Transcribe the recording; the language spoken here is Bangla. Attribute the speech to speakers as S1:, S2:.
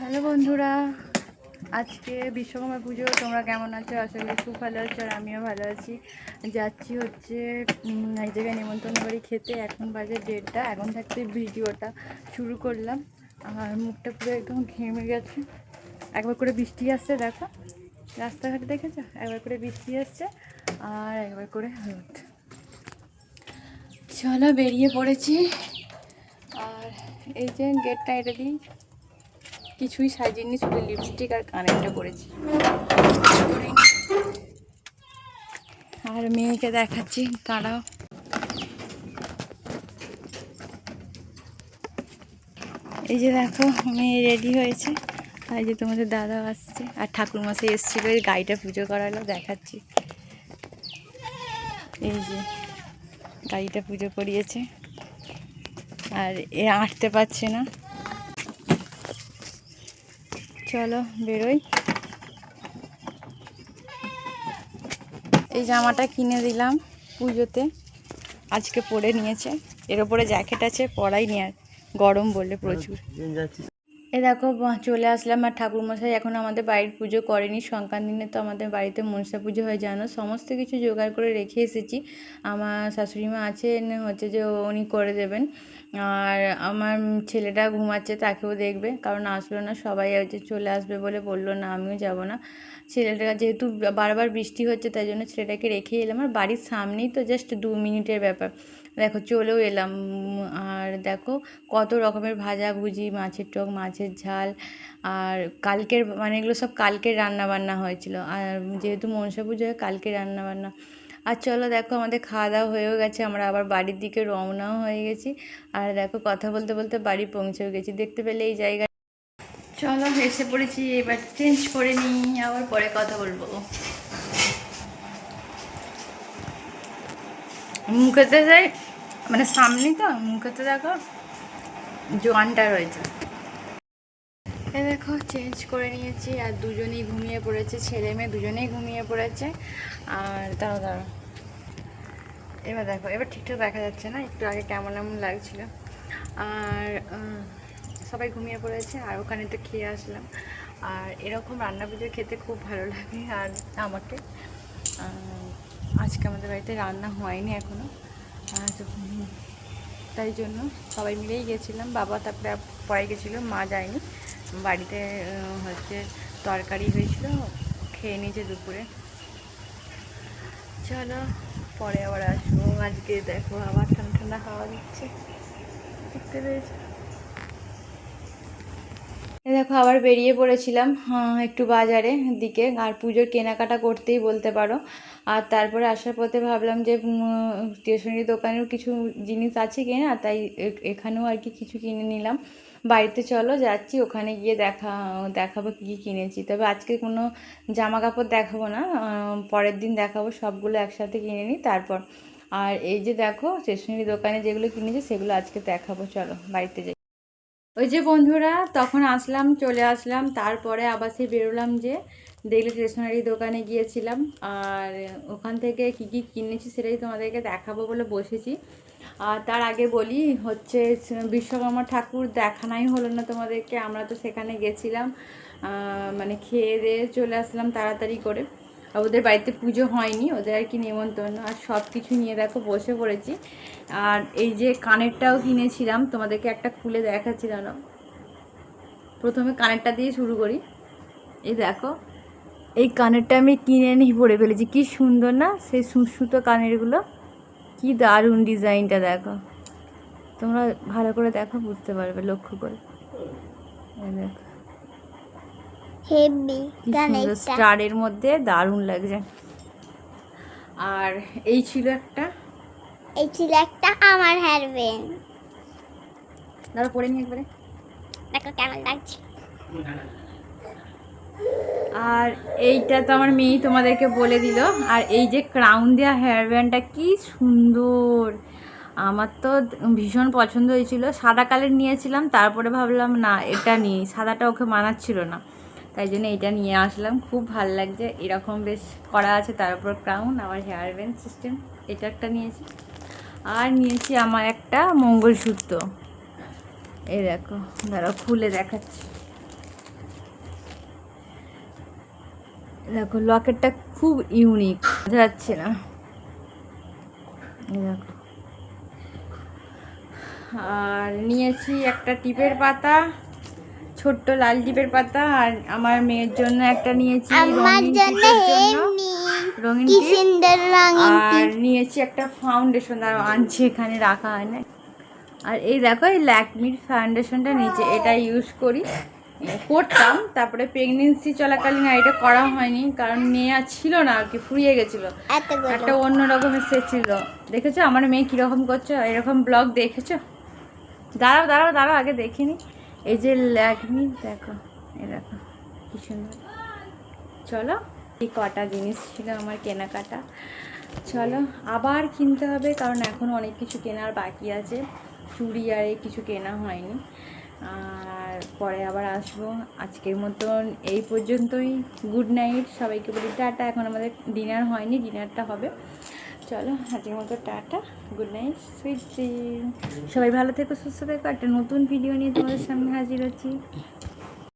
S1: হ্যালো বন্ধুরা, আজকে বিশ্বকর্মা পুজো, তোমরা কেমন আছো? আশা করি খুব ভালো আছো আর আমিও ভালো আছি। যাচ্ছি হচ্ছে এক জায়গায় নিমন্ত্রণ করি খেতে। এখন বাজে দেড়টা, এখন থাকতে ভিডিওটা শুরু করলাম। আর মুখটা পুরো একদম ঘেমে গেছে। একবার করে বৃষ্টি আসছে, দেখো। রাস্তাঘাটে দেখেছ? একবার করে বৃষ্টি আসছে আর একবার করে রোদ চলো বেরিয়ে পড়েছি। আর এই যে গেটটা এটা দিই। কিছুই সাজিনি শুধু লিপস্টিক আর কানেরটা করেছি। আর মেয়েকে দেখাচ্ছি, দাঁড়াও। এই যে দেখো, মেয়ে রেডি হয়েছে। আর যে তোমাদের দাদা আসছে। আর ঠাকুর মশাই এসেছিল, এই গাড়িটা পুজো করালো, দেখাচ্ছি। এই যে গাড়িটা পুজো করিয়েছে। আর এ আঁটতে পারছে না। চলো বেরোই। এই জামাটা কিনে দিলাম পুজোতে, আজকে পরে নিয়েছে। এর ওপরে জ্যাকেট আছে, পরাই আর, গরম বললে প্রচুর। এ দেখো চলে আসলাম আর ঠাকুরমশাই এখন আমাদের বাড়ির পুজো করেনি। সংক্রান্তিনে তো আমাদের বাড়িতে মনসা পুজো হয়, জানো? সমস্ত কিছু জোগাড় করে রেখে এসেছি। আমার শাশুড়ি মা আছেন, হচ্ছে যে উনি করে দেবেন। আর আমার ছেলেটা ঘুমাচ্ছে, তাকেও দেখবে। কারণ আসলো না, সবাই হচ্ছে চলে আসবে বলে বলল, না, আমিও যাব না। ছেলেটা যেহেতু বারবার বৃষ্টি হচ্ছে, তাই জন্য ছেলেটাকে রেখে এলাম। আর বাড়ির সামনেই তো জাস্ট দু মিনিটের ব্যাপার। দেখো চলেও এলাম, আর দেখো কত রকমের ভাজা ভুজি, মাছের টক, মাছের ঝাল, আর কালকের মানে এগুলো সব কালকের রান্না বান্না হয়েছিল, আর যেহেতু মনসা পুজো হয় কালকে রান্না বান্না আর চলো দেখো আমাদের খাওয়া দাওয়া হয়েও গেছে, আমরা আবার বাড়ির দিকে রওনাও হয়ে গেছি, আর দেখো কথা বলতে বলতে বাড়ি পৌঁছেও গেছি, দেখতে পেলে এই জায়গা চলো এসে পড়েছি, এবার চেঞ্জ করে নিই, আবার পরে কথা বলব। মুখেতে যাই? মানে সামনে তো মুখেতে দেখো, জোয়ানটা রয়েছে। এ দেখো চেঞ্জ করে নিয়েছি, আর দুজনেই ঘুমিয়ে পড়েছে, ছেলে মেয়ে দুজনেই ঘুমিয়ে পড়েছে। আর দাঁড়ো দাঁড়ো এবার দেখো, এবার ঠিকঠাক দেখা যাচ্ছে না, একটু আগে কেমন এমন লাগছিল। আর সবাই ঘুমিয়ে পড়েছে, আর ওখানে তো খেয়ে আসলাম। আর এরকম রান্না পুজো খেতে খুব ভালো লাগে, আর আমাকে। আজকে আমাদের বাড়িতে রান্না হয়নি এখনও তাই জন্য সবাই মিলেই গেছিলাম। বাবা তারপরে পরে গেছিল, মা যায়নি। বাড়িতে হচ্ছে তরকারি হয়েছিল, খেয়ে নিয়েছে দুপুরে। চলো, পরে আবার আসব। আজকে দেখো আবার ঠান্ডা ঠান্ডা হাওয়া দিচ্ছে। দেখতে পেয়েছ? দেখো, আবার বেরিয়ে পড়েছিলাম একটু বাজারে দিকে। আর পুজোর কেনাকাটা করতেই বলতে পারো। আর তারপরে আসার পথে ভাবলাম যে স্টেশনারি দোকানেও কিছু জিনিস আছে কেনা, তাই এখানেও আর কি কিছু কিনে নিলাম। বাড়িতে চলো, যাচ্ছি, ওখানে গিয়ে দেখা, দেখাবো কী কী কিনেছি। তবে আজকে কোনো জামা কাপড় দেখাবো না পরের দিন দেখাবো, সবগুলো একসাথে কিনে নিই, তারপর। আর এই যে দেখো, স্টেশনারি দোকানে যেগুলো কিনেছি, সেগুলো আজকে দেখাবো। চলো, বাড়িতে যাই। ওই যে বন্ধুরা, তখন আসলাম, চলে আসলাম, তারপরে আবার সে বেরোলাম যে দেখলে স্টেশনারি দোকানে গিয়েছিলাম। আর ওখান থেকে কি কি কিনেছি সেটাই তোমাদেরকে দেখাবো বলে বসেছি। আর তার আগে বলি, হচ্ছে বিশ্বকর্মা ঠাকুর দেখানাই হলো না তোমাদেরকে, আমরা তো সেখানে গেছিলাম। মানে খেয়ে দিয়ে চলে আসলাম তাড়াতাড়ি করে। আর ওদের বাড়িতে পুজো হয়নি, ওদের আর কি নিমন্ত্রণ আর সব কিছু নিয়ে দেখো, বসে পড়েছি। আর এই যে কানেরটাও কিনেছিলাম, তোমাদেরকে একটা খুলে দেখাচ্ছিলাম না প্রথমে কানেরটা দিয়ে শুরু করি। এই দেখো, এই কানেরটা আমি কিনে নিয়ে পরে ফেলেছি। কি সুন্দর না, সেই সুতো কানেরগুলো। কি দারুণ ডিজাইনটা, দেখো। তোমরা ভালো করে দেখো, বুঝতে পারবে, লক্ষ্য করে। দেখো।
S2: হেভি
S1: স্টারের মধ্যে দারুণ লাগছে। আর এই ছিল একটা।
S2: এই ছিল একটা আমার হেয়ার ব্যান্ড
S1: দাঁড়া পরে নিয়ে একবারে?
S2: দেখো কেমন লাগছে।
S1: আর এইটা তো আমার মেয়েই তোমাদেরকে বলে দিল। আর এই যে ক্রাউন দেওয়া হেয়ার ব্যান্ডটা কি সুন্দর। আমার তো ভীষণ পছন্দ হয়েছিল। সাদা কালার নিয়েছিলাম তারপরে ভাবলাম না এটা নিই। সাদাটা ওকে মানাচ্ছিল না। তাই জন্য এটা নিয়ে আসলাম। খুব ভালো লাগছে। এরকম বেশ করা আছে। তার উপর ক্রাউন আমার হেয়ার ব্যান্ড সিস্টেম এটা একটা নিয়েছি। আর নিয়েছি আমার একটা মঙ্গলসূত্র। এই দেখো দাঁড়া খুলে দেখাচ্ছি। দেখো, লকেটটা খুব ইউনিক বোঝা যাচ্ছে না। দেখো। আর নিয়েছি একটা টিপের পাতা। ছোট্ট লাল ডিপের পাতা আর আমার মেয়ের জন্য একটা নিয়েছি
S2: আমার জন্য
S1: রঙিন আর নিয়েছি একটা ফাউন্ডেশন আর আনছি এখানে রাখা হয় না আর এই দেখো এই ল্যাকমির ফাউন্ডেশনটা নিচে এটা ইউজ করি। করতাম তারপরে প্রেগনেন্সি চলাকালীন আর এটা করা হয়নি কারণ মেয়ে আর ছিল না আর কি ফুরিয়ে গেছিল। একটা অন্য রকমের সেট ছিল দেখেছ আমার মেয়ে কীরকম করছ? এরকম ব্লগ দেখেছ? দাঁড়াও দাঁড়াও দাঁড়াও আগে দেখিনি। এই যে ল্যাকমি দেখো, এই দেখো, কি সুন্দর। চলো, এই কটা জিনিস ছিল আমার কেনাকাটা। চলো, আবার কিনতে হবে, কারণ এখন অনেক কিছু কেনার বাকি আছে। চুড়ি আর কিছু কেনা হয়নি। আর পরে আবার আসব। আজকের মতন এই পর্যন্তই। গুড নাইট, সবাইকে বলি টাটা। এখন আমাদের ডিনার হয়নি, ডিনারটা হবে। চলো আজকের মতো টাটা গুড নাইট সুইট সবাই ভালো থেকো, সুস্থ থেকো, একটা নতুন ভিডিও নিয়ে তোমাদের সামনে হাজির হচ্ছি।